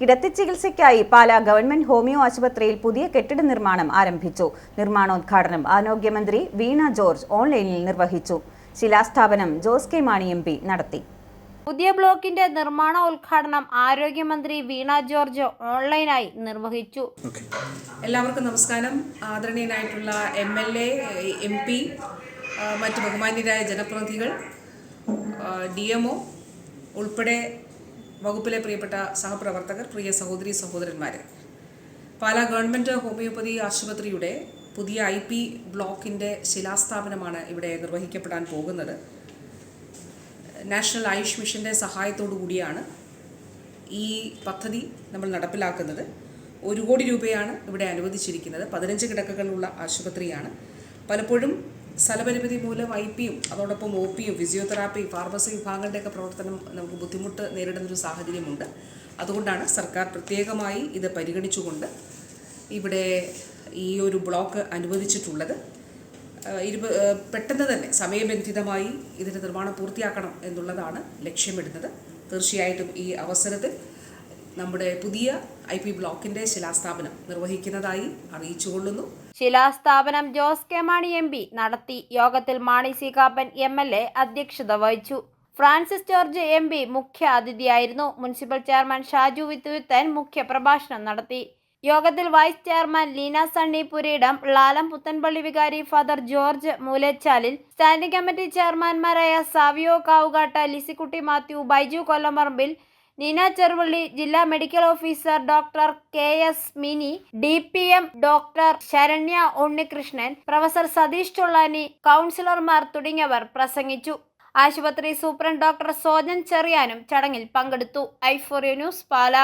കിടത്തി ചികിത്സയ്ക്കായി Pala government homeo ആശുപത്രിയിൽ പുതിയ കെട്ടിട നിർമ്മാണം ആരംഭിച്ചു. നിർമ്മാണോദ്ഘാടനം ആരോഗ്യമന്ത്രി വീണ ജോർജ് ഓൺലൈനിൽ നിർവഹിച്ചു. ശിലാസ്ഥാപനം Jose K Mani M P നടത്തി. പുതിയ ബ്ലോക്കിന്റെ നിർമ്മാണ ഉദ്ഘാടനം ആരോഗ്യമന്ത്രി വീണ ജോർജ് ഓൺലൈനായി നിർവഹിച്ചു. എല്ലാവർക്കും നമസ്കാരം. ആദരണീയനായിട്ടുള്ള M L A M P മറ്റ് ബഹുമാന്യരായ ജനപ്രതിനിധികൾ ഡി എം ഒ ഉൾപ്പെടെ വകുപ്പിലെ പ്രിയപ്പെട്ട സഹപ്രവർത്തകർ പ്രിയ സഹോദരി സഹോദരന്മാർ പാലാ ഗവൺമെന്റ് ഹോമിയോപ്പതി ആശുപത്രിയുടെ പുതിയ ഐ പി ബ്ലോക്കിന്റെ ശിലാസ്ഥാപനമാണ് ഇവിടെ നിർവഹിക്കപ്പെടാൻ പോകുന്നത്. നാഷണൽ ആയുഷ് മിഷന്റെ സഹായത്തോടു കൂടിയാണ് ഈ പദ്ധതി നമ്മൾ നടപ്പിലാക്കുന്നത്. ഒരു കോടി രൂപയാണ് ഇവിടെ അനുവദിച്ചിരിക്കുന്നത്. പതിനഞ്ച് കിടക്കകളുള്ള ആശുപത്രിയാണ്. പലപ്പോഴും സ്ഥലപരിമിതി മൂലം ഐ പിയും അതോടൊപ്പം ഒ പിയും ഫിസിയോതെറാപ്പി ഫാർമസി വിഭാഗങ്ങളുടെയൊക്കെ പ്രവർത്തനം നമുക്ക് ബുദ്ധിമുട്ട് നേരിടുന്ന ഒരു സാഹചര്യമുണ്ട്. അതുകൊണ്ടാണ് സർക്കാർ പ്രത്യേകമായി ഇത് പരിഗണിച്ചുകൊണ്ട് ഇവിടെ ഈ ഒരു ബ്ലോക്ക് അനുവദിച്ചിട്ടുള്ളത്. ഇരുപ പെട്ടെന്ന് തന്നെ സമയബന്ധിതമായി ഇതിന്റെ നിർമ്മാണം പൂർത്തിയാക്കണം എന്നുള്ളതാണ് ലക്ഷ്യമിടുന്നത്. തീർച്ചയായിട്ടും ഈ അവസരത്തിൽ നമ്മുടെ പുതിയ ഐ പി ബ്ലോക്കിന്റെ ശിലാസ്ഥാപനം നിർവഹിക്കുന്നതായി അറിയിച്ചുകൊള്ളുന്നു. ശിലാസ്ഥാപനം Jose K Mani M P നടത്തി. യോഗത്തിൽ Mani C Kappan M L A അധ്യക്ഷത വഹിച്ചു. ഫ്രാൻസിസ് ജോർജ് എം പി മുഖ്യ അതിഥിയായിരുന്നു. മുനിസിപ്പൽ ചെയർമാൻ ഷാജു വിത്തുവിത്തൻ മുഖ്യ പ്രഭാഷണം നടത്തി. യോഗത്തിൽ വൈസ് ചെയർമാൻ ലീന സണ്ണി പുരീടം ലാലം പുത്തൻപള്ളി വികാരി father George Moolachalil standing committee ചെയർമാൻമാരായ Savio കാവുകാട്ട Lissykutty Mathew Baiju Kollamarambil Neena Cheruvally ജില്ലാ medical officer doctor K S Mini D P M doctor Saranya Unnikrishnan professor Satheesh Chollani കൗൺസിലർമാർ തുടങ്ങിയവർ പ്രസംഗിച്ചു. ആശുപത്രി സൂപ്രണ്ട് ഡോക്ടർ സോജൻ ചെറിയാനും ചടങ്ങിൽ പങ്കെടുത്തു. ഐഫോറിയ ന്യൂസ് പാല.